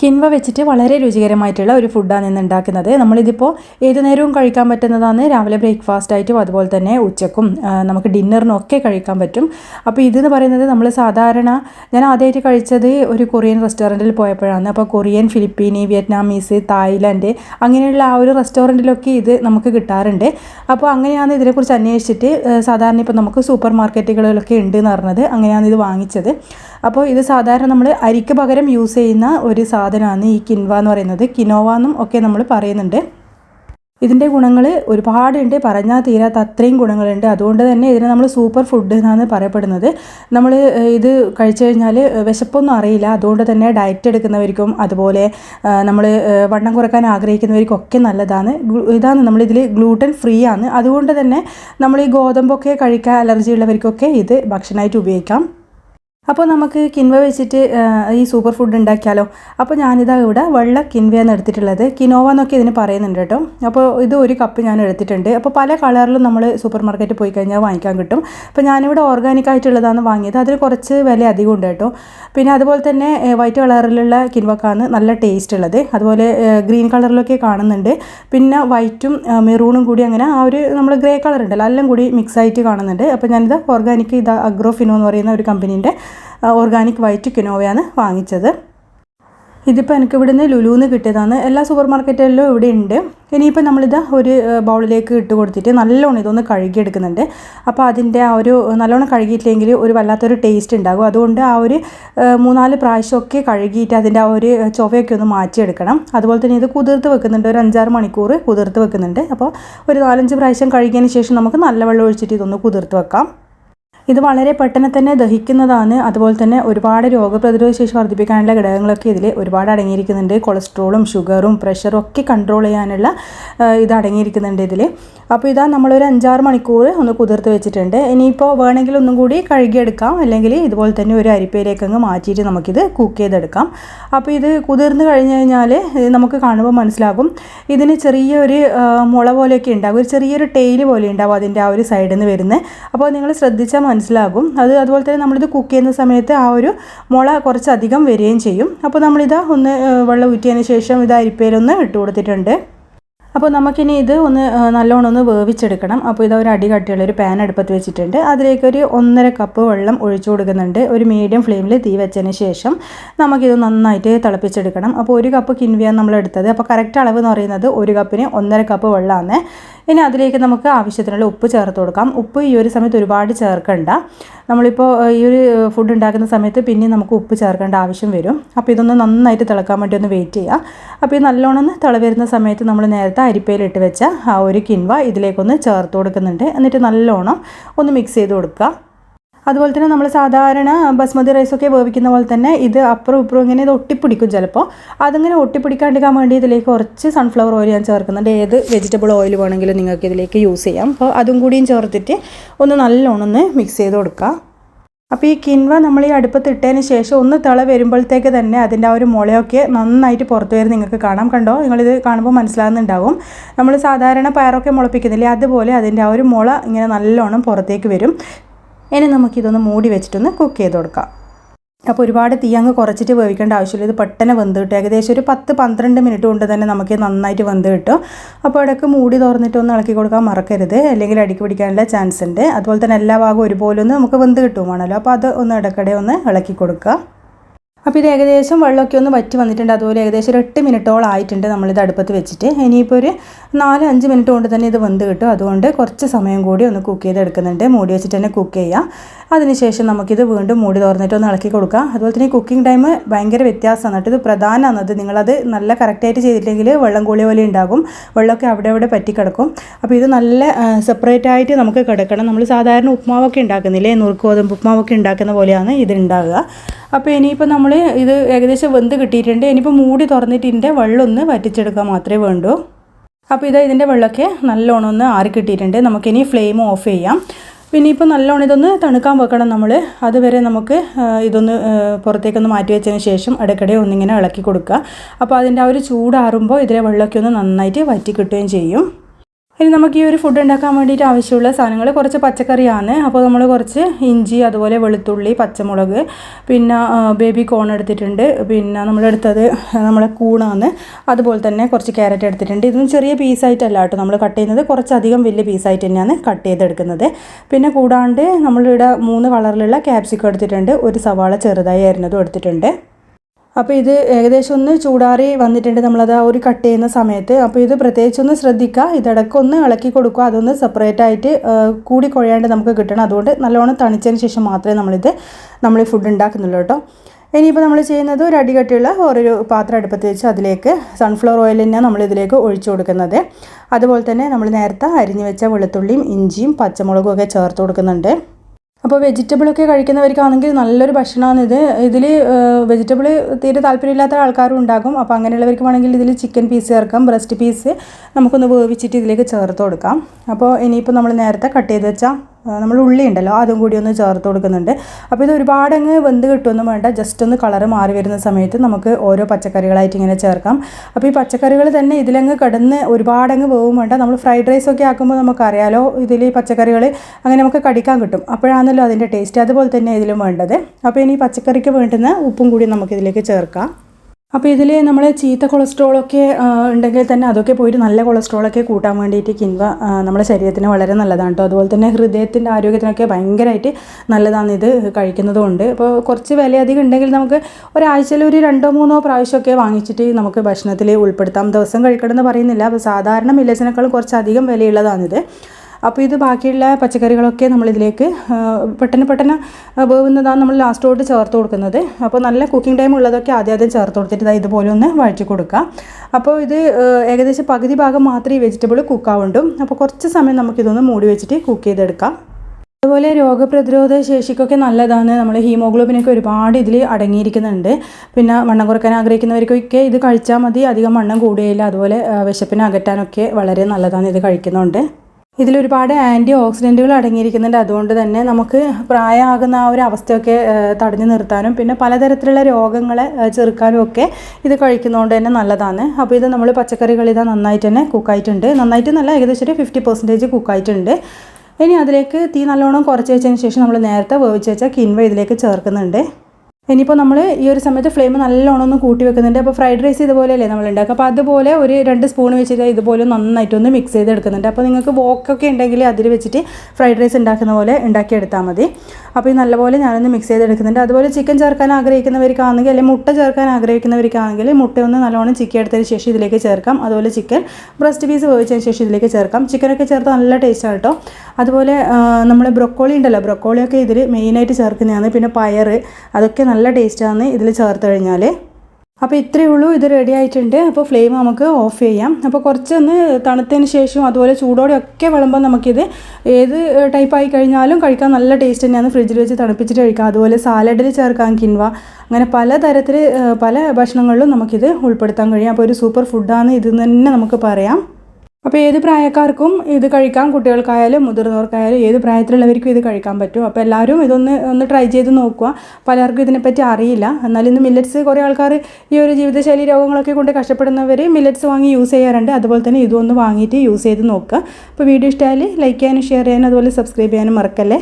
Quinoa വെച്ചിട്ട് വളരെ രുചികരമായിട്ടുള്ള ഒരു ഫുഡാണ് ഇന്ന് ഉണ്ടാക്കുന്നത്. നമ്മളിതിപ്പോൾ ഏത് നേരവും കഴിക്കാൻ പറ്റുന്നതാണ്. രാവിലെ ബ്രേക്ക്ഫാസ്റ്റ് ആയിട്ടും അതുപോലെ തന്നെ ഉച്ചക്കും നമുക്ക് ഡിന്നറിനും ഒക്കെ കഴിക്കാൻ പറ്റും. അപ്പോൾ ഇതെന്ന് പറയുന്നത് നമ്മൾ സാധാരണ ഞാൻ ആദ്യമായിട്ട് കഴിച്ചത് ഒരു കൊറിയൻ റെസ്റ്റോറന്റിൽ പോയപ്പോഴാണ്. അപ്പോൾ കൊറിയൻ ഫിലിപ്പീനി വിയറ്റ്നാമീസ് തായ്ലാൻഡ് അങ്ങനെയുള്ള ആ ഒരു റെസ്റ്റോറന്റിലൊക്കെ ഇത് നമുക്ക് കിട്ടാറുണ്ട്. അപ്പോൾ അങ്ങനെയാണ് ഇതിനെക്കുറിച്ച് അന്വേഷിച്ചിട്ട് സാധാരണ ഇപ്പോൾ നമുക്ക് സൂപ്പർ മാർക്കറ്റുകളിലൊക്കെ ഉണ്ട് എന്ന് പറഞ്ഞത്. അങ്ങനെയാണ് ഇത് വാങ്ങിച്ചത്. അപ്പോൾ ഇത് സാധാരണ നമ്മൾ അരിക്ക് പകരം യൂസ് ചെയ്യുന്ന ഒരു സാധനമാണ് ഈ കിൻവ എന്ന് പറയുന്നത്. കിനോവ എന്നും ഒക്കെ നമ്മൾ പറയുന്നുണ്ട്. ഇതിന്റെ ഗുണങ്ങൾ ഒരുപാടുണ്ട്. പറഞ്ഞാൽ തീരാത്ത അത്രയും ഗുണങ്ങളുണ്ട്. അതുകൊണ്ട് തന്നെ ഇതിനെ നമ്മൾ സൂപ്പർ ഫുഡ് എന്നാണ് പറയപ്പെടുന്നത്. നമ്മൾ ഇത് കഴിച്ചു കഴിഞ്ഞാൽ വിശപ്പൊന്നും അറിയില്ല. അതുകൊണ്ട് തന്നെ ഡയറ്റ് എടുക്കുന്നവർക്കും അതുപോലെ നമ്മൾ വണ്ണം കുറയ്ക്കാൻ ആഗ്രഹിക്കുന്നവർക്കൊക്കെ നല്ലതാണ്. ഗ്ലൂ- ഇതാണ് നമ്മളിതിൽ ഗ്ലൂട്ടൻ ഫ്രീ ആണ്. അതുകൊണ്ട് തന്നെ നമ്മൾ ഈ ഗോതമ്പൊക്കെ കഴിക്കാൻ അലർജി ഉള്ളവർക്കൊക്കെ ഇത് ഭക്ഷണമായിട്ട് ഉപയോഗിക്കാം. അപ്പോൾ നമുക്ക് കിൻവ വെച്ചിട്ട് ഈ സൂപ്പർ ഫുഡ് ഉണ്ടാക്കിയാലോ? അപ്പോൾ ഞാനിതാ ഇവിടെ വെള്ള കിൻവയാണ് എടുത്തിട്ടുള്ളത്. കിനോവ എന്നൊക്കെ ഇതിന് പറയുന്നുണ്ട് കേട്ടോ. അപ്പോൾ ഇത് ഒരു കപ്പ് ഞാൻ എടുത്തിട്ടുണ്ട്. അപ്പോൾ പല കളറിലും നമ്മൾ സൂപ്പർ മാർക്കറ്റിൽ പോയി കഴിഞ്ഞാൽ വാങ്ങിക്കാൻ കിട്ടും. അപ്പോൾ ഞാനിവിടെ ഓർഗാനിക് ആയിട്ടുള്ളതാണ് വാങ്ങിയത്. അതിൽ കുറച്ച് വില അധികം ഉണ്ട് കേട്ടോ. പിന്നെ അതുപോലെ തന്നെ വൈറ്റ് കളറിലുള്ള കിൻവക്കാണ് നല്ല ടേസ്റ്റ് ഉള്ളത്. അതുപോലെ ഗ്രീൻ കളറിലൊക്കെ കാണുന്നുണ്ട്. പിന്നെ വൈറ്റും മെറൂണും കൂടി അങ്ങനെ ആ ഒരു നമ്മൾ ഗ്രേ കളർ ഉണ്ടല്ലോ എല്ലാം കൂടി മിക്സ് ആയിട്ട് കാണുന്നുണ്ട്. അപ്പോൾ ഞാനിത് ഓർഗാനിക് ഇത് അഗ്രോഫിനോ എന്ന് പറയുന്ന ഒരു കമ്പനീന്റെ ഓർഗാനിക് വൈറ്റ് കിനോവയാണ് വാങ്ങിച്ചത്. ഇതിപ്പോൾ എനിക്ക് ഇവിടുന്ന് ലുലുന്ന് കിട്ടിയതാണ്. എല്ലാ സൂപ്പർ മാർക്കറ്റുകളിലും ഇവിടെ ഉണ്ട്. ഇനിയിപ്പോൾ നമ്മളിത് ഒരു ബൗളിലേക്ക് ഇട്ട് കൊടുത്തിട്ട് നല്ലോണം ഇതൊന്ന് കഴുകിയെടുക്കുന്നുണ്ട്. അപ്പോൾ അതിന്റെ ആ ഒരു നല്ലോണം കഴുകിയിട്ടില്ലെങ്കിൽ ഒരു വല്ലാത്തൊരു ടേസ്റ്റ് ഉണ്ടാകും. അതുകൊണ്ട് ആ ഒരു മൂന്നാൽ പ്രാവശ്യമൊക്കെ കഴുകിയിട്ട് അതിന്റെ ആ ഒരു ചൊവയൊക്കെ ഒന്ന് മാറ്റിയെടുക്കണം. അതുപോലെ തന്നെ ഇത് കുതിർത്ത് വെക്കുന്നുണ്ട്. ഒരു അഞ്ചാറ് മണിക്കൂർ കുതിർത്ത് വെക്കുന്നുണ്ട്. അപ്പോൾ ഒരു നാലഞ്ച് പ്രാവശ്യം കഴുകിയതിന് ശേഷം നമുക്ക് നല്ല വെള്ളം ഒഴിച്ചിട്ട് ഇതൊന്ന് കുതിർത്ത് വെക്കാം. ഇത് വളരെ പെട്ടെന്ന് തന്നെ ദഹിക്കുന്നതാണ്. അതുപോലെ തന്നെ ഒരുപാട് രോഗപ്രതിരോധ ശേഷി വർദ്ധിപ്പിക്കാനുള്ള ഘടകങ്ങളൊക്കെ ഇതിൽ ഒരുപാട് അടങ്ങിയിരിക്കുന്നുണ്ട്. കൊളസ്ട്രോളും ഷുഗറും പ്രഷറും ഒക്കെ കൺട്രോൾ ചെയ്യാനുള്ള ഇത് അടങ്ങിയിരിക്കുന്നുണ്ട് ഇതിൽ അപ്പോൾ ഇതാ നമ്മളൊരു അഞ്ചാറ് മണിക്കൂർ ഒന്ന് കുതിർത്ത് വെച്ചിട്ടുണ്ട്. ഇനിയിപ്പോൾ വേണമെങ്കിൽ ഒന്നും കൂടി കഴുകിയെടുക്കാം. അല്ലെങ്കിൽ ഇതുപോലെ തന്നെ ഒരു അരിപ്പയിലേക്ക് അങ്ങ് മാറ്റിയിട്ട് നമുക്കിത് കുക്ക് ചെയ്തെടുക്കാം. അപ്പോൾ ഇത് കുതിർന്ന് കഴിഞ്ഞ് കഴിഞ്ഞാൽ നമുക്ക് കാണുമ്പോൾ മനസ്സിലാകും. ഇതിന് ചെറിയൊരു മുള പോലെയൊക്കെ ഉണ്ടാകും. ഒരു ചെറിയൊരു ടെയിൽ പോലെ ഉണ്ടാകും അതിന്റെ ആ ഒരു സൈഡിൽ നിന്ന് വരുന്നത്. അപ്പോൾ നിങ്ങൾ ശ്രദ്ധിച്ചാൽ മനസ്സിലാകും. അത് അതുപോലെ തന്നെ നമ്മളിത് കുക്ക് ചെയ്യുന്ന സമയത്ത് ആ ഒരു മുള കുറച്ചധികം വരികയും ചെയ്യും. അപ്പോൾ നമ്മളിത് ഒന്ന് വെള്ളം ഊറ്റിയതിന് ശേഷം ഇത് അരിപ്പയിലൊന്ന് ഇട്ട് കൊടുത്തിട്ടുണ്ട്. അപ്പോൾ നമുക്കിനി ഇത് ഒന്ന് നല്ലോണം ഒന്ന് വേവിച്ചെടുക്കണം. അപ്പോൾ ഇത് ഒരു അടി കട്ടിയുള്ള ഒരു പാൻ അടുപ്പത്ത് വെച്ചിട്ടുണ്ട്. അതിലേക്ക് ഒരു ഒന്നര കപ്പ് വെള്ളം ഒഴിച്ചു കൊടുക്കുന്നുണ്ട്. ഒരു മീഡിയം ഫ്ലെയിമിൽ തീ വെച്ചതിന് ശേഷം നമുക്കിത് നന്നായിട്ട് തിളപ്പിച്ചെടുക്കണം. അപ്പോൾ ഒരു കപ്പ് കിൻവിയാണ് നമ്മൾ എടുത്തത് അപ്പോൾ കറക്റ്റ് അളവ് എന്ന് പറയുന്നത് ഒരു കപ്പിന് ഒന്നര കപ്പ് വെള്ളമാണ് ഇനി അതിലേക്ക് നമുക്ക് ആവശ്യത്തിനുള്ള ഉപ്പ് ചേർത്ത് കൊടുക്കാം. ഉപ്പ് ഈ ഒരു സമയത്ത് ഒരുപാട് ചേർക്കണ്ട. നമ്മളിപ്പോൾ ഈ ഒരു ഫുഡ് ഉണ്ടാക്കുന്ന സമയത്ത് പിന്നെ നമുക്ക് ഉപ്പ് ചേർക്കേണ്ട ആവശ്യം വരും. അപ്പോൾ ഇതൊന്ന് നന്നായിട്ട് തിളക്കാൻ വേണ്ടി ഒന്ന് വെയിറ്റ് ചെയ്യുക അപ്പോൾ ഇത് നല്ലോണം ഒന്ന് തിള വരുന്ന സമയത്ത് നമ്മൾ നേരത്തെ അരിപ്പയിലിട്ട് വെച്ച ആ ഒരു കിൻവ ഇതിലേക്കൊന്ന് ചേർത്ത് കൊടുക്കുന്നുണ്ട്. എന്നിട്ട് നല്ലോണം ഒന്ന് മിക്സ് ചെയ്ത് കൊടുക്കുക. അതുപോലെ തന്നെ നമ്മൾ സാധാരണ ബസ്മതി റൈസൊക്കെ വേവിക്കുന്ന പോലെ തന്നെ ഇത് അപ്പുറം ഇപ്പുറം ഇങ്ങനെ ഇത് ഒട്ടിപ്പിടിക്കും ചിലപ്പോൾ അതിങ്ങനെ ഒട്ടിപ്പിടിക്കാണ്ടിരിക്കാൻ വേണ്ടി ഇതിലേക്ക് കുറച്ച് സൺഫ്ലവർ ഓയിൽ ഞാൻ ചേർക്കുന്നുണ്ട്. ഏത് വെജിറ്റബിൾ ഓയിൽ വേണമെങ്കിലും നിങ്ങൾക്ക് ഇതിലേക്ക് യൂസ് ചെയ്യാം. അപ്പോൾ അതും കൂടിയും ചേർത്തിട്ട് ഒന്ന് നല്ലോണം ഒന്ന് മിക്സ് ചെയ്ത് കൊടുക്കുക അപ്പോൾ ഈ കിൻവ നമ്മൾ ഈ അടുപ്പത്ത് ഇട്ടതിന് ശേഷം ഒന്ന് തിള വരുമ്പോഴത്തേക്ക് തന്നെ അതിന്റെ ആ ഒരു മുളയൊക്കെ നന്നായിട്ട് പുറത്ത് വരും നിങ്ങൾക്ക് കാണാം. കണ്ടോ? നിങ്ങളിത് കാണുമ്പോൾ മനസ്സിലാകുന്നുണ്ടാവും. നമ്മൾ സാധാരണ പയറൊക്കെ മുളപ്പിക്കുന്നില്ലേ? അതുപോലെ അതിന്റെ ആ ഒരു മുള ഇങ്ങനെ നല്ലോണം പുറത്തേക്ക് വരും. ഇനി നമുക്കിതൊന്ന് മൂടി വെച്ചിട്ടൊന്ന് കുക്ക് ചെയ്ത് കൊടുക്കാം. അപ്പോൾ ഒരുപാട് തീ അങ്ങ് കുറച്ചിട്ട് വേവിക്കേണ്ട ആവശ്യമില്ല. ഇത് പെട്ടെന്ന് വെന്ത് കിട്ടും. ഏകദേശം ഒരു പത്ത് പന്ത്രണ്ട് മിനിറ്റ് കൊണ്ട് തന്നെ നമുക്ക് നന്നായിട്ട് വെന്ത് കിട്ടും. അപ്പോൾ ഇടയ്ക്ക് മൂടി തുറന്നിട്ട് ഒന്ന് ഇളക്കി കൊടുക്കാൻ മറക്കരുത്. അല്ലെങ്കിൽ അടിക്ക് പിടിക്കാനുള്ള ചാൻസ് ഉണ്ട്. അതുപോലെ തന്നെ എല്ലാ ഭാഗവും ഒരുപോലെ ഒന്ന് നമുക്ക് വെന്ത് കിട്ടുമാണല്ലോ അപ്പോൾ അത് ഒന്ന് ഇടയ്ക്കിടെ ഒന്ന് ഇളക്കി കൊടുക്കുക. അപ്പോൾ ഇത് ഏകദേശം വെള്ളമൊക്കെ ഒന്ന് വറ്റി വന്നിട്ടുണ്ട്. അതുപോലെ ഏകദേശം ഒരു എട്ട് മിനിറ്റോളം ആയിട്ടുണ്ട് നമ്മളിത് അടുപ്പത്ത് വെച്ചിട്ട്. ഇനിയിപ്പോൾ ഒരു നാല് അഞ്ച് മിനിറ്റ് കൊണ്ട് തന്നെ ഇത് വെന്ത് കിട്ടും. അതുകൊണ്ട് കുറച്ച് സമയം കൂടി ഒന്ന് കുക്ക് ചെയ്തെടുക്കുന്നുണ്ട്. മൂടി വെച്ചിട്ട് തന്നെ കുക്ക് ചെയ്യുക അതിനുശേഷം നമുക്കിത് വീണ്ടും മൂടി തുറന്നിട്ട് ഒന്ന് ഇളക്കി കൊടുക്കാം. അതുപോലെ തന്നെ കുക്കിംഗ് ടൈം ഭയങ്കര വ്യത്യാസമാണ്. കേട്ടോ ഇത് പ്രധാനമാണത് നിങ്ങളത് നല്ല കറക്റ്റായിട്ട് ചെയ്തിട്ടില്ലെങ്കിൽ വെള്ളം കൂളിയ പോലെ ഉണ്ടാകും. വെള്ളമൊക്കെ അവിടെ അവിടെ പറ്റിക്കിടക്കും. അപ്പോൾ ഇത് നല്ല സെപ്പറേറ്റ് ആയിട്ട് നമുക്ക് കിടക്കണം. നമ്മൾ സാധാരണ ഉപ്മാവൊക്കെ ഉണ്ടാക്കുന്നില്ലേ? നുറുക്കോതും ഉപ്മാവൊക്കെ ഉണ്ടാക്കുന്ന പോലെയാണ് ഇത് ഉണ്ടാകുക അപ്പോൾ ഇനിയിപ്പോൾ നമ്മൾ ഇത് ഏകദേശം വെന്ത് കിട്ടിയിട്ടുണ്ട്. ഇനിയിപ്പോൾ മൂടി തുറന്നിട്ട് ഇതിന്റെ വെള്ളം ഒന്ന് വറ്റിച്ചെടുക്കാൻ മാത്രമേ വേണ്ടൂ. അപ്പോൾ ഇതാ ഇതിന്റെ വെള്ളമൊക്കെ നല്ലോണം ഒന്ന് ആറി കിട്ടിയിട്ടുണ്ട്. നമുക്കിനി ഫ്ലെയിം ഓഫ് ചെയ്യാം. പിന്നെ ഇപ്പോൾ നല്ലോണം ഇതൊന്ന് തണുക്കാൻ വെക്കണം നമ്മൾ അതുവരെ നമുക്ക് ഇതൊന്ന് പുറത്തേക്കൊന്ന് മാറ്റി വെച്ചതിന് ശേഷം ഇടയ്ക്കിടെ ഒന്നിങ്ങനെ ഇളക്കി കൊടുക്കുക. അപ്പോൾ അതിന്റെ ആ ഒരു ചൂടാറുമ്പോൾ ഇതിലെ വെള്ളമൊക്കെ ഒന്ന് നന്നായിട്ട് വറ്റി കിട്ടുകയും ചെയ്യും. ഇനി നമുക്ക് ഈ ഒരു ഫുഡ് ഉണ്ടാക്കാൻ വേണ്ടിയിട്ട് ആവശ്യമുള്ള സാധനങ്ങൾ കുറച്ച് പച്ചക്കറിയാണ്. അപ്പോൾ നമ്മൾ കുറച്ച് ഇഞ്ചി അതുപോലെ വെളുത്തുള്ളി പച്ചമുളക് പിന്നെ ബേബി കോൺ എടുത്തിട്ടുണ്ട്. പിന്നെ നമ്മളെടുത്തത് നമ്മളെ കൂണാണ്. അതുപോലെ തന്നെ കുറച്ച് ക്യാരറ്റ് എടുത്തിട്ടുണ്ട്. ഇതൊന്നും ചെറിയ പീസായിട്ടല്ല കേട്ടോ നമ്മൾ കട്ട് ചെയ്യുന്നത്. കുറച്ചധികം വലിയ പീസായിട്ട് തന്നെയാണ് കട്ട് ചെയ്തെടുക്കുന്നത്. പിന്നെ കൂടാണ്ട് നമ്മളിവിടെ മൂന്ന് കളറിലുള്ള ക്യാപ്സിക്കം എടുത്തിട്ടുണ്ട്. ഒരു സവാള ചെറുതായി അരിഞ്ഞതും എടുത്തിട്ടുണ്ട്. അപ്പോൾ ഇത് ഏകദേശം ഒന്ന് ചൂടാറി വന്നിട്ടുണ്ട് നമ്മളത് ആ ഒരു കട്ട് ചെയ്യുന്ന സമയത്ത്. അപ്പോൾ ഇത് പ്രത്യേകിച്ചൊന്ന് ശ്രദ്ധിക്കുക. ഒന്ന് ഇളക്കി കൊടുക്കുക. അതൊന്ന് സെപ്പറേറ്റ് ആയിട്ട് കൂടി കുഴയാണ്ട് നമുക്ക് കിട്ടണം. അതുകൊണ്ട് നല്ലോണം തണിച്ചതിന് ശേഷം മാത്രമേ നമ്മളിത് നമ്മൾ ഈ ഫുഡ് ഉണ്ടാക്കുന്നുള്ളൂ കേട്ടോ. ഇനിയിപ്പോൾ നമ്മൾ ചെയ്യുന്നത് ഒരു അടികട്ടിയുള്ള ഓരോരു പാത്രം അടുപ്പത്ത് വെച്ച് അതിലേക്ക് സൺഫ്ലവർ ഓയിൽ തന്നെയാണ് നമ്മളിതിലേക്ക് ഒഴിച്ചു കൊടുക്കുന്നത്. അതുപോലെ തന്നെ നമ്മൾ നേരത്തെ അരിഞ്ഞു വെച്ച വെളുത്തുള്ളിയും ഇഞ്ചിയും പച്ചമുളകും ഒക്കെ ചേർത്ത് കൊടുക്കുന്നുണ്ട്. അപ്പോൾ വെജിറ്റബിളൊക്കെ കഴിക്കുന്നവർക്കാണെങ്കിൽ നല്ലൊരു ഭക്ഷണമാണ് ഇത് ഇതിൽ വെജിറ്റബിൾ തീരെ താല്പര്യമില്ലാത്ത ആൾക്കാരും ഉണ്ടാകും. അപ്പോൾ അങ്ങനെയുള്ളവർക്ക് വേണമെങ്കിൽ ഇതിൽ ചിക്കൻ പീസ് ചേർക്കാം ബ്രസ്റ്റ് പീസ് നമുക്കൊന്ന് വേവിച്ചിട്ട് ഇതിലേക്ക് ചേർത്ത് കൊടുക്കാം. അപ്പോൾ ഇനിയിപ്പോൾ നമ്മൾ നേരത്തെ കട്ട് ചെയ്ത് വെച്ചാൽ നമ്മൾ ഉള്ളി ഉണ്ടല്ലോ അതും കൂടി ഒന്ന് ചേർത്ത് കൊടുക്കുന്നുണ്ട്. അപ്പോൾ ഇത് ഒരുപാട് അങ്ങ് വെന്ത് കിട്ടുമൊന്നും വേണ്ട ജസ്റ്റ് ഒന്ന് കളറ് മാറി വരുന്ന സമയത്ത് നമുക്ക് ഓരോ പച്ചക്കറികളായിട്ട് ഇങ്ങനെ ചേർക്കാം. അപ്പോൾ ഈ പച്ചക്കറികൾ തന്നെ ഇതിലങ്ങ് കിടന്ന് ഒരുപാട് അങ്ങ് വേവും വേണ്ട. നമ്മൾ ഫ്രൈഡ് റൈസ് ഒക്കെ ആക്കുമ്പോൾ നമുക്കറിയാലോ ഇതിൽ ഈ പച്ചക്കറികൾ അങ്ങനെ നമുക്ക് കടിക്കാൻ കിട്ടും. അപ്പോഴാണല്ലോ അതിന്റെ ടേസ്റ്റ് അതുപോലെ തന്നെ ഇതിലും വേണ്ടത്. അപ്പോൾ ഇനി പച്ചക്കറിക്ക് വേണ്ടുന്ന ഉപ്പും കൂടി നമുക്കിതിലേക്ക് ചേർക്കാം. അപ്പോൾ ഇതിൽ നമ്മൾ ചീത്ത കൊളസ്ട്രോളൊക്കെ ഉണ്ടെങ്കിൽ തന്നെ അതൊക്കെ പോയിട്ട് നല്ല കൊളസ്ട്രോളൊക്കെ കൂട്ടാൻ വേണ്ടിയിട്ട് കിൻവ നമ്മുടെ ശരീരത്തിന് വളരെ നല്ലതാണ് കേട്ടോ അതുപോലെ തന്നെ ഹൃദയത്തിന്റെ ആരോഗ്യത്തിനൊക്കെ ഭയങ്കരമായിട്ട് നല്ലതാണ് ഇത് കഴിക്കുന്നതുകൊണ്ട് അപ്പോൾ കുറച്ച് വിലയധികം ഉണ്ടെങ്കിൽ നമുക്ക് ഒരാഴ്ചയിൽ ഒരു രണ്ടോ മൂന്നോ പ്രാവശ്യമൊക്കെ വാങ്ങിച്ചിട്ട് നമുക്ക് ഭക്ഷണത്തിൽ ഉൾപ്പെടുത്താം. ദിവസം കഴിക്കണമെന്ന് പറയുന്നില്ല. അപ്പോൾ സാധാരണ മില്ലസിനേക്കാളും കുറച്ചധികം വിലയുള്ളതാണിത്. അപ്പോൾ ഇത് ബാക്കിയുള്ള പച്ചക്കറികളൊക്കെ നമ്മളിതിലേക്ക് പെട്ടെന്ന് പെട്ടെന്ന് വേവുന്നതാണ് നമ്മൾ ലാസ്റ്റോട്ട് ചേർത്ത് കൊടുക്കുന്നത്. അപ്പോൾ നല്ല കുക്കിംഗ് ടൈം ഉള്ളതൊക്കെ ആദ്യം ആദ്യം ചേർത്ത് കൊടുത്തിട്ട് ഇതുപോലെ ഒന്ന് വഴറ്റി കൊടുക്കുക അപ്പോൾ ഇത് ഏകദേശം പകുതി ഭാഗം മാത്രമേ ഈ വെജിറ്റബിൾ കുക്കാവുണ്ടും അപ്പോൾ കുറച്ച് സമയം നമുക്കിതൊന്ന് മൂടി വെച്ചിട്ട് കുക്ക് ചെയ്തെടുക്കാം. അതുപോലെ രോഗപ്രതിരോധ ശേഷിക്കൊക്കെ നല്ലതാണ്. നമ്മൾ ഹീമോഗ്ലോബിനൊക്കെ ഒരുപാട് ഇതിൽ അടങ്ങിയിരിക്കുന്നുണ്ട്. പിന്നെ വണ്ണം കുറയ്ക്കാൻ ആഗ്രഹിക്കുന്നവർക്കൊക്കെ ഇത് കഴിച്ചാൽ മതി. അധികം വണ്ണം കൂടുകയില്ല. അതുപോലെ വിശപ്പിനെ അകറ്റാനൊക്കെ വളരെ നല്ലതാണ് ഇത് കഴിക്കുന്നുണ്ട്. ഇതിലൊരുപാട് ആന്റി ഓക്സിഡന്റുകൾ അടങ്ങിയിരിക്കുന്നുണ്ട്. അതുകൊണ്ട് തന്നെ നമുക്ക് പ്രായമാകുന്ന ആ ഒരു അവസ്ഥയൊക്കെ തടഞ്ഞു നിർത്താനും പിന്നെ പലതരത്തിലുള്ള രോഗങ്ങളെ ചെറുക്കാനും ഒക്കെ ഇത് കഴിക്കുന്നതുകൊണ്ട് തന്നെ നല്ലതാണ്. അപ്പോൾ ഇത് നമ്മൾ പച്ചക്കറികൾ ഇതാ നന്നായിട്ട് തന്നെ കുക്കായിട്ടുണ്ട്. നന്നായിട്ട് നല്ല ഏകദേശം ഒരു ഫിഫ്റ്റി പെർസെന്റേജ് കുക്കായിട്ടുണ്ട്. ഇനി അതിലേക്ക് തീ നല്ലോണം കുറച്ച് വെച്ചതിന് ശേഷം നമ്മൾ നേരത്തെ വേവിച്ച് വെച്ച കിൻവ ഇതിലേക്ക് ചേർക്കുന്നുണ്ട്. ഇനിയിപ്പോൾ നമ്മൾ ഈ ഒരു സമയത്ത് ഫ്ലെയിം നല്ലോണം ഒന്ന് കൂട്ടി വെക്കുന്നുണ്ട്. അപ്പോൾ ഫ്രൈഡ് റൈസ് ഇതുപോലെയല്ലേ നമ്മൾ ഉണ്ടാക്കുക അപ്പോൾ അതുപോലെ ഒരു രണ്ട് സ്പൂൺ വെച്ചിട്ട് ഇതുപോലെ നന്നായിട്ടൊന്ന് മിക്സ് ചെയ്ത് എടുക്കുന്നുണ്ട് അപ്പോൾ നിങ്ങൾക്ക് വോക്കൊക്കെ ഉണ്ടെങ്കിൽ അതിൽ വെച്ചിട്ട് ഫ്രൈഡ് റൈസ് ഉണ്ടാക്കുന്ന പോലെ ഉണ്ടാക്കിയെടുത്താൽ മതി. അപ്പോൾ ഈ നല്ലപോലെ ഞാനൊന്ന് മിക്സ് ചെയ്തെടുക്കുന്നുണ്ട്. അതുപോലെ ചിക്കൻ ചേർക്കാൻ ആഗ്രഹിക്കുന്നവർക്കാണെങ്കിൽ അല്ലെങ്കിൽ മുട്ട ചേർക്കാൻ ആഗ്രഹിക്കുന്നവർക്കാണെങ്കിൽ മുട്ട ഒന്ന് നല്ലോണം ചിക്കി എടുത്തതിന് ശേഷം ഇതിലേക്ക് ചേർക്കാം. അതുപോലെ ചിക്കൻ ബ്രസ്റ്റ് പീസ് വേവിച്ചതിന് ശേഷം ഇതിലേക്ക് ചേർക്കാം. ചിക്കനൊക്കെ ചേർത്ത് നല്ല ടേസ്റ്റാണ് കേട്ടോ അതുപോലെ നമ്മൾ ബ്രൊക്കോളി ഉണ്ടല്ലോ ബ്രൊക്കോളിയൊക്കെ ഇതിൽ മെയിനായിട്ട് ചേർക്കുന്നതാണ്. പിന്നെ പയർ അതൊക്കെ നല്ല ടേസ്റ്റാണ് ഇതിൽ ചേർത്ത് കഴിഞ്ഞാൽ അപ്പോൾ ഇത്രയേ ഉള്ളൂ ഇത് റെഡി ആയിട്ടുണ്ട്. അപ്പോൾ ഫ്ലെയിം നമുക്ക് ഓഫ് ചെയ്യാം. അപ്പോൾ കുറച്ചൊന്ന് തണുത്തതിന് ശേഷം അതുപോലെ ചൂടോടെ ഒക്കെ വിളമ്പോൾ നമുക്കിത് ഏത് ടൈപ്പ് ആയി കഴിഞ്ഞാലും കഴിക്കാൻ നല്ല ടേസ്റ്റ് തന്നെയാണ്. ഫ്രിഡ്ജിൽ വെച്ച് തണുപ്പിച്ചിട്ട് കഴിക്കാം. അതുപോലെ സാലഡിൽ ചേർക്കാം കിൻവ അങ്ങനെ പല തരത്തിൽ പല ഭക്ഷണങ്ങളിലും നമുക്കിത് ഉൾപ്പെടുത്താൻ കഴിയും. അപ്പോൾ ഒരു സൂപ്പർ ഫുഡാണ് ഇതെന്ന് തന്നെ നമുക്ക് പറയാം. അപ്പോൾ ഏത് പ്രായക്കാർക്കും ഇത് കഴിക്കാം കുട്ടികൾക്കായാലും മുതിർന്നവർക്കായാലും ഏത് പ്രായത്തിലുള്ളവർക്കും ഇത് കഴിക്കാൻ പറ്റും. അപ്പോൾ എല്ലാവരും ഇതൊന്ന് ഒന്ന് ട്രൈ ചെയ്ത് നോക്കുക. പലർക്കും ഇതിനെപ്പറ്റി അറിയില്ല. എന്നാൽ ഇന്ന് മില്ലറ്റ്സ് കുറേ ആൾക്കാർ ഈ ഒരു ജീവിതശൈലി രോഗങ്ങളൊക്കെ കൊണ്ട് കഷ്ടപ്പെടുന്നവർ മില്ലറ്റ്സ് വാങ്ങി യൂസ് ചെയ്യാറുണ്ട്. അതുപോലെ തന്നെ ഇതൊന്ന് വാങ്ങിയിട്ട് യൂസ് ചെയ്ത് നോക്കുക. അപ്പോൾ വീഡിയോ ഇഷ്ടമായാൽ ലൈക്ക് ചെയ്യാനും ഷെയർ ചെയ്യാനും അതുപോലെ സബ്സ്ക്രൈബ് ചെയ്യാനും മറക്കല്ലേ?